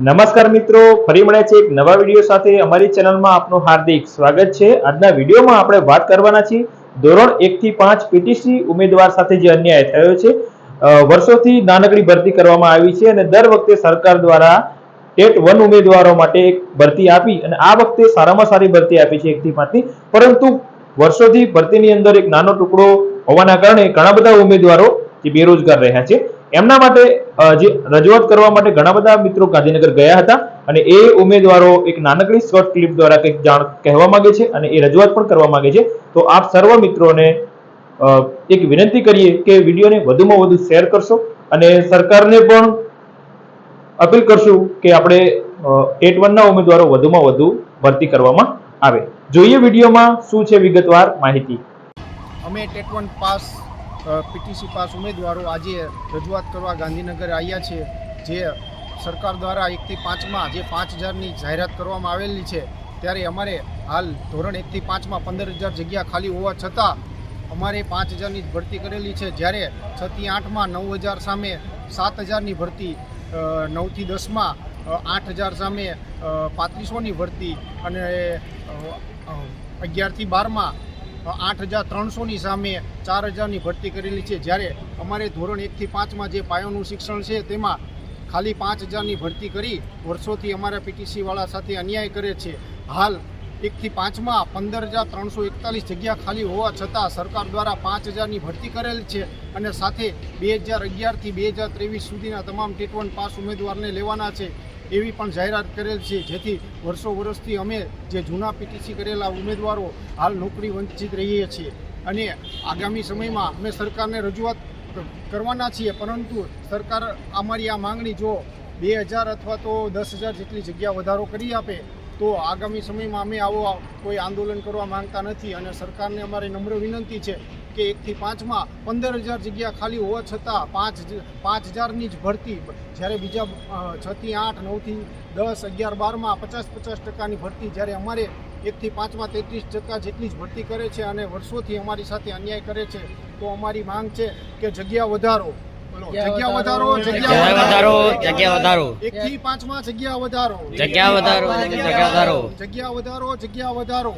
નમસ્કાર મિત્રો, ફરી મળ્યા છે એક નવા વીડિયો સાથે અમારી ચેનલમાં આપનું હાર્દિક સ્વાગત છે. આજના વિડીયોમાં આપણે વાત કરવાના છીએ ધોરણ એક થી પાંચ પીટીસી ઉમેદવાર સાથે જે અન્યાય થયો છે. વર્ષોથી નાનકડી ભરતી કરવામાં આવી છે અને દર વખતે સરકાર દ્વારા ટેટ વન ઉમેદવારો માટે એક ભરતી આપી અને આ વખતે સારામાં સારી ભરતી આપી છે એક થી પાંચની પરંતુ વર્ષોથી ભરતીની અંદર એક નાનો ટુકડો હોવાના કારણે ઘણા બધા ઉમેદવારો જે બેરોજગાર રહ્યા છે. એમના માટે જે રજૂઆત કરવા માટે ઘણા બધા મિત્રો ગાંધીનગર ગયા હતા અને એ ઉમેદવારો એક નાનકડી શોર્ટ ક્લિપ દ્વારા કંઈક જાણ કહેવા માંગે છે અને એ રજૂઆત પણ કરવા માંગે છે. તો આપ સર્વ મિત્રોને એક વિનંતી કરીએ કે વિડીયોને વધુમાં વધુ શેર કરશો અને સરકારને પણ અપીલ કરશું કે આપણે ટેટ વનના ઉમેદવારો વધુમાં વધુ ભરતી કરવામાં આવે. જોઈએ વિડીયોમાં શું છે વિગતવાર માહિતી. અમે TET one pass PTC pass ઉમેદવારો આજે રજૂઆત કરવા ગાંધીનગર આવ્યા છે. જે સરકાર દ્વારા એકથી પાંચમાં જે પાંચ હજારની જાહેરાત કરવામાં આવેલી છે, ત્યારે અમારે હાલ ધોરણ એકથી પાંચમાં પંદર હજાર જગ્યા ખાલી હોવા છતાં અમારે પાંચ હજારની ભરતી કરેલી છે. જ્યારે છથી આઠમાં નવ હજાર સામે સાત હજારની ભરતી નવથી દસમાં આઠ હજાર સામે પાંત્રીસોની ભરતી અને અગિયારથી બારમાં આઠ હજાર ત્રણસોની સામે ચાર હજારની ભરતી કરેલી છે. જ્યારે અમારે ધોરણ એકથી પાંચમાં જે પાયોનું શિક્ષણ છે, તેમાં ખાલી પાંચ હજારની ભરતી કરી વર્ષોથી અમારા પીટીસીવાળા સાથે અન્યાય કરે છે. હાલ એકથી પાંચમાં પંદર હજાર ત્રણસો એકતાલીસ જગ્યા ખાલી હોવા છતાં સરકાર દ્વારા પાંચ હજારની ભરતી કરેલ છે અને સાથે બે હજાર અગિયારથી બે હજાર ત્રેવીસ સુધીના તમામ ટેટ વન પાસ ઉમેદવારને લેવાના છે. એવી પણ જાહેરાત કરેલ છે, જેથી વર્ષો વર્ષથી અમે જે જૂના પીટીસી કરેલા ઉમેદવારો હાલ નોકરી વંચિત રહીએ છીએ. અને આગામી સમયમાં અમે સરકારને રજૂઆત કરવાના છીએ, પરંતુ સરકાર અમારી આ માંગણી જો બે હજાર અથવા તો દસ હજાર જેટલી જગ્યા વધારો કરી આપે તો આગામી સમયમાં અમે આવો કોઈ આંદોલન કરવા માંગતા નથી અને સરકારને અમારી નમ્ર વિનંતી છે કે એકથી પાંચમાં પંદર હજાર જગ્યા ખાલી હોવા છતાં પાંચ પાંચ હજારની જ ભરતી, જ્યારે બીજા છથી આઠ, નવથી દસ, અગિયાર, બારમાં પચાસ પચાસ ટકાની ભરતી, જ્યારે અમારે એકથી પાંચમાં તેત્રીસ ટકા જેટલી જ ભરતી કરે છે અને વર્ષોથી અમારી સાથે અન્યાય કરે છે, તો અમારી માંગ છે કે જગ્યા વધારો. જગ્યા વધારો જગ્યા વધારો. જગ્યા જગ્યા વધારો. જગ્યા વધારો જગ્યા વધારો. જગ્યા વધારો જગ્યા વધારો.